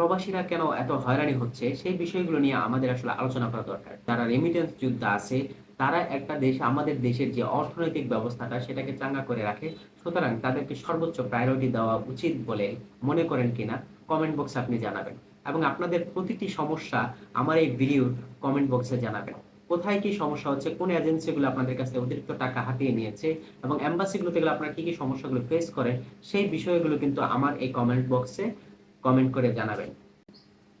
প্রবাসীরা কেন এত হয়রানি হচ্ছে? সেই বিষয়গুলো নিয়ে আমাদের আসলে আলোচনা করা দরকার। যারা রেমিটেন্স যোদ্ধা আছে, তারা একটা দেশ, আমাদের দেশের যে অর্থনৈতিক ব্যবস্থাটা, সেটাকে চাঙ্গা করে রাখে। সুতরাং তাদেরকে সর্বোচ্চ প্রায়োরিটি দেওয়া উচিত বলে মনে করেন কিনা কমেন্ট বক্সে আপনি জানাবেন। এবং আপনাদের প্রতিটি সমস্যা আমার এই ভিডিওর কমেন্ট বক্সে জানাবেন। কোথায় কি সমস্যা হচ্ছে, কোন এজেন্সিগুলো আপনাদের কাছে অতিরিক্ত টাকা হাতিয়ে নিয়েছে, এবং এম্বাসিগুলো থেকে আপনারা কি কি সমস্যাগুলো ফেস করেন, সেই বিষয়গুলো কিন্তু আমার এই কমেন্ট বক্সে কমেন্ট করে জানাবেন।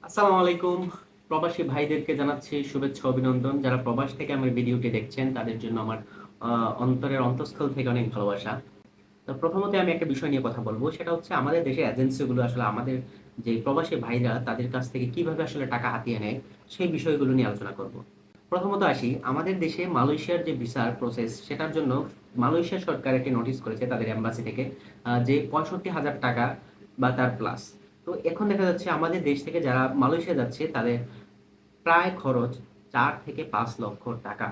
আসসালামু আলাইকুম। প্রবাসী ভাইদেরকে জানাচ্ছি শুভেচ্ছা, অভিনন্দন। যারা প্রবাস থেকে আমার ভিডিওটি দেখছেন, তাদের জন্য আমার অন্তরের অন্তঃস্থল থেকে অনেক ভালোবাসা। তো প্রথমত আমি একটা বিষয় নিয়ে কথা বলব। সেটা হচ্ছে আমাদের দেশের এজেন্সিগুলো আসলে আমাদের যে প্রবাসী ভাইরা, তাদের কাছ থেকে কীভাবে আসলে টাকা হাতিয়ে নেয়, সেই বিষয়গুলো নিয়ে আলোচনা করব। প্রথমত আসি, আমাদের দেশে মালয়েশিয়ার যে ভিসার প্রসেস সেটার জন্য মালয়েশিয়া সরকার একটি নোটিশ করেছে তাদের এম্বাসি থেকে যে পঁয়ষট্টি হাজার টাকা বা তার প্লাস তো এখন দেখা যাচ্ছে আমাদের দেশ থেকে যারা মালয়েশিয়া যাচ্ছে, তাদের প্রায় খরচ চার থেকে পাঁচ লক্ষ টাকা।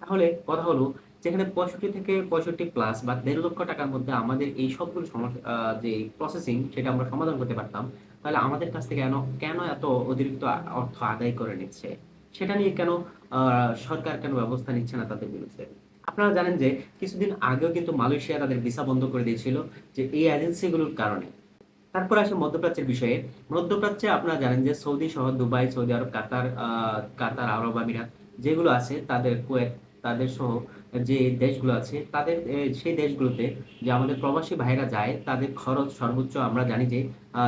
তাহলে কথা হলো, যেখানে পঁয়ষট্টি থেকে পঁয়ষট্টি প্লাস বা দেড় লক্ষ টাকার মধ্যে আমাদের এই সবগুলো যে প্রসেসিং সেটা আমরা সমাধান করতে পারতাম, তাহলে আমাদের কাছ থেকে কেন কেন এত অতিরিক্ত অর্থ আদায় করে নিচ্ছে? সেটা নিয়ে কেন সরকার কেন ব্যবস্থা নিচ্ছে না তাদের বিরুদ্ধে? আপনারা জানেন যে কিছুদিন আগেও কিন্তু মালয়েশিয়া তাদের ভিসা বন্ধ করে দিয়েছিল, যে এই এজেন্সিগুলোর কারণে। তারপর আসে মধ্যপ্রাচ্যের বিষয়ে। মধ্যপ্রাচ্যে আপনারা জানেন যে সৌদি সহ দুবাই, সৌদি আরব, কাতার কাতার, আরব আমিরাত যেগুলো আছে তাদের কুয়েত, তাদের সহ যে দেশগুলো আছে তাদের সেই দেশগুলোতে যে আমাদের প্রবাসী ভাইরা যায় তাদের খরচ সর্বোচ্চ আমরা জানি যে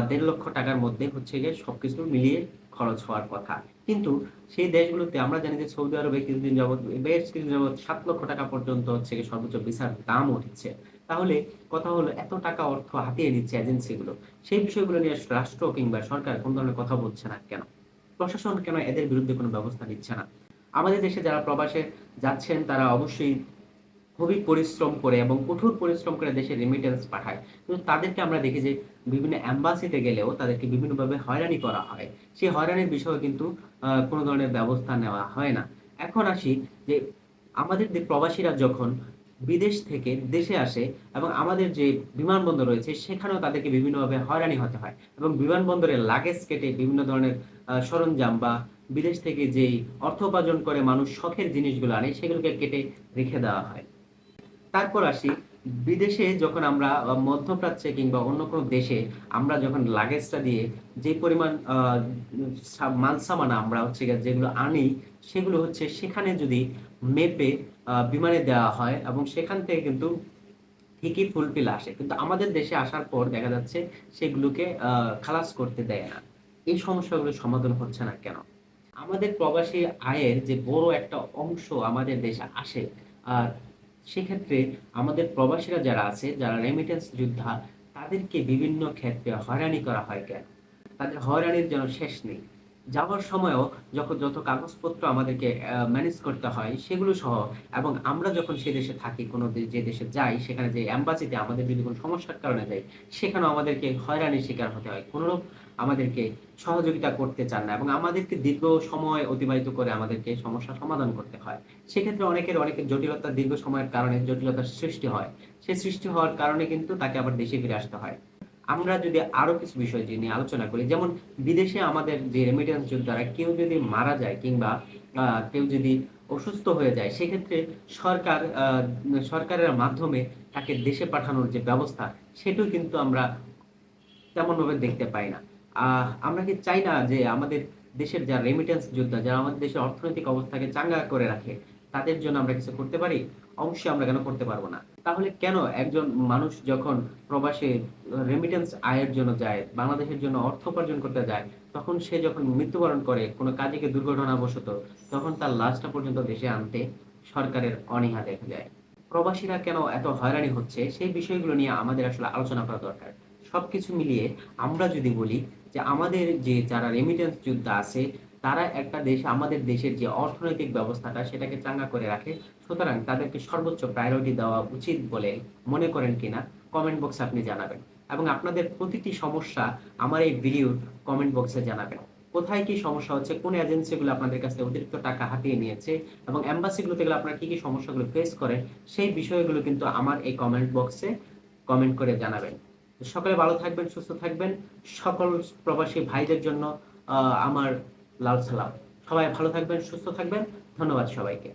দেড় লক্ষ টাকার মধ্যে হচ্ছে গিয়ে সবকিছু মিলিয়ে খরচ হওয়ার কথা। কিন্তু সেই দেশগুলোতে আমরা জানি যে সৌদি আরবে কিছুদিন যাবত বেশ কিছুদিন যাবত সাত লক্ষ টাকা পর্যন্ত হচ্ছে সর্বোচ্চ ভিসার দাম উঠছে। তাহলে কথা হলো এত টাকা অর্থ হাতিয়ে নিচ্ছে এজেন্সিগুলো সেই বিষয়গুলো নিয়ে রাষ্ট্র কিংবা সরকার কোন ধরনের কথা বলছে না কেন? প্রশাসন কেন এদের বিরুদ্ধে কোনো ব্যবস্থা নিচ্ছে না? আমাদের দেশে যারা প্রবাসে যাচ্ছেন, তারা অবশ্যই খুবই পরিশ্রম করে এবং কঠোর পরিশ্রম করে দেশে রেমিটেন্স পাঠায়। কিন্তু তাদেরকে আমরা দেখি যে, বিভিন্ন অ্যাম্বাসিতে গেলেও তাদেরকে বিভিন্নভাবে হয়রানি করা হয়। সেই হয়রানির বিষয়ে কিন্তু কোনো ধরনের ব্যবস্থা নেওয়া হয় না। এখন আসি যে, আমাদের প্রবাসীরা যখন বিদেশ থেকে দেশে আসে এবং আমাদের যে বিমানবন্দর রয়েছে সেখানেও তাদেরকে বিভিন্নভাবে হয়রানি হতে হয় এবং বিমানবন্দরে লাগেজ কেটে বিভিন্ন ধরনের সরঞ্জাম বা বিদেশ থেকে যেই অর্থ উপার্জন করে মানুষ শখের জিনিসগুলো আনে সেগুলোকে কেটে রেখে দেওয়া হয়। তারপর আসি বিদেশে যখন আমরা মধ্যপ্রাচ্যে কিংবা অন্য কোনো দেশে আমরা যখন লাগেজটা দিয়ে যে পরিমাণ আহ, সা- মাল সামানা আমরা হচ্ছে যেগুলো আনি সেগুলো হচ্ছে সেখানে যদি মেপে বিমানে দেওয়া হয় এবং সেখান থেকে কিন্তু ঠিকই ফুলফিল আসে। কিন্তু আমাদের দেশে আসার পর দেখা যাচ্ছে সেগুলোকে খালাস করতে দেয় না। এই সমস্যাগুলো সমাধান হচ্ছে না কেন? আমাদের প্রবাসী আয়ের যে বড় একটা অংশ আমাদের দেশে আসে, আর সেক্ষেত্রে আমাদের প্রবাসীরা যারা আছে, যারা রেমিটেন্স যোদ্ধা, তাদেরকে বিভিন্ন ক্ষেত্রে হয়রানি করা হয় কেন? তাদের হয়রানির যেন শেষ নেই। যাওয়ার সময়ও যখন যত কাগজপত্র আমাদেরকে ম্যানেজ করতে হয় সেগুলো সহ এবং আমরা যখন সে দেশে থাকি, কোনো যে দেশে যাই, সেখানে যে অ্যাম্বাসিতে আমাদের যদি কোনো সমস্যার কারণে যাই, সেখানেও আমাদেরকে হয়রানির শিকার হতে হয়। কোনোরূপ আমাদেরকে সহযোগিতা করতে চান না এবং আমাদেরকে দীর্ঘ সময় অতিবাহিত করে আমাদেরকে সমস্যা সমাধান করতে হয়। সেক্ষেত্রে অনেকের অনেকের জটিলতা দীর্ঘ সময়ের কারণে জটিলতার সৃষ্টি হয়। সেই সৃষ্টি হওয়ার কারণে কিন্তু তাকে আবার দেশে ফিরে আসতে হয়। আমরা যদি আরও কিছু বিষয় নিয়ে আলোচনা করি, যেমন বিদেশে আমাদের যে রেমিটেন্স যোদ্ধারা, কেউ যদি মারা যায় কিংবা কেউ যদি অসুস্থ হয়ে যায়, সেক্ষেত্রে সরকার সরকারের মাধ্যমে তাকে দেশে পাঠানোর যে ব্যবস্থা, সেটাও কিন্তু আমরা তেমনভাবে দেখতে পাই না। আমরা কি চাই না যে আমাদের দেশের যারা রেমিটেন্স যোদ্ধা, যারা আমাদের দেশের অর্থনৈতিক অবস্থাকে চাঙ্গা করে রাখে, তাদের জন্য আমরা কিছু করতে পারি? অবশ্যই আমরা কেন করতে পারব না? তাহলে কেন একজন মানুষ যখন প্রবাসে রেমিটেন্স আয়ের জন্য যায়, বাংলাদেশের জন্য অর্থ উপার্জন করতে যায়, তখন সে যখন মৃত্যুবরণ করে, কোনো কাজে দুর্ঘটনাবশত, তখন তার লাশটা পর্যন্ত দেশে আনতে সরকারের অনীহা দেখা যায়। প্রবাসীরা কেন এত হয়রানি হচ্ছে? সেই বিষয়গুলো নিয়ে আমাদের আসলে আলোচনা করা দরকার। সবকিছু মিলিয়ে আমরা যদি বলি যে আমাদের যে যারা রেমিটেন্স যোদ্ধা আছে, তারা একটা দেশ, আমাদের দেশের যে অর্থনৈতিক ব্যবস্থাটা, সেটাকে চাঙ্গা করে রাখে। সুতরাং তাদেরকে সর্বোচ্চ প্রায়োরিটি দেওয়া উচিত বলে মনে করেন কিনা কমেন্ট বক্সে আপনি জানাবেন। এবং আপনাদের প্রতিটি সমস্যা আমার এই ভিডিওর কমেন্ট বক্সে জানাবেন। কোথায় কি সমস্যা হচ্ছে, কোন এজেন্সিগুলো আপনাদের কাছে অতিরিক্ত টাকা হাতিয়ে নিয়েছে এবং এম্বাসিগুলোতে গেলে আপনারা কি কি সমস্যাগুলো ফেস করেন, সেই বিষয়গুলো কিন্তু আমার এই কমেন্ট বক্সে কমেন্ট করে জানাবেন। সকলে ভালো থাকবেন, সুস্থ থাকবেন। সকল প্রবাসী ভাইদের জন্য আমার লাল সালাম। সবাই ভালো থাকবেন, সুস্থ থাকবেন। ধন্যবাদ সবাইকে।